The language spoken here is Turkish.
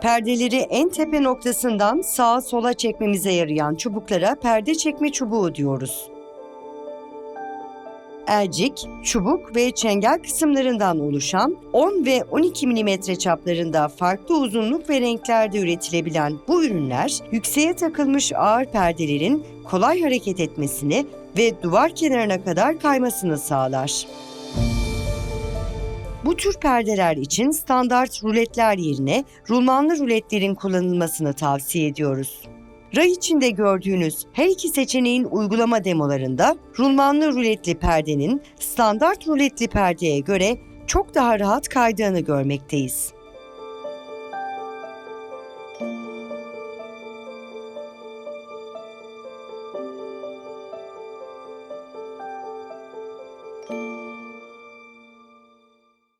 Perdeleri en tepe noktasından sağa sola çekmemize yarayan çubuklara perde çekme çubuğu diyoruz. Elcik, çubuk ve çengel kısımlarından oluşan 10 ve 12 mm çaplarında farklı uzunluk ve renklerde üretilebilen bu ürünler yükseğe takılmış ağır perdelerin kolay hareket etmesini ve duvar kenarına kadar kaymasını sağlar. Bu tür perdeler için standart ruletler yerine rulmanlı ruletlerin kullanılmasını tavsiye ediyoruz. Ray içinde gördüğünüz her iki seçeneğin uygulama demolarında rulmanlı ruletli perdenin standart ruletli perdeye göre çok daha rahat kaydığını görmekteyiz.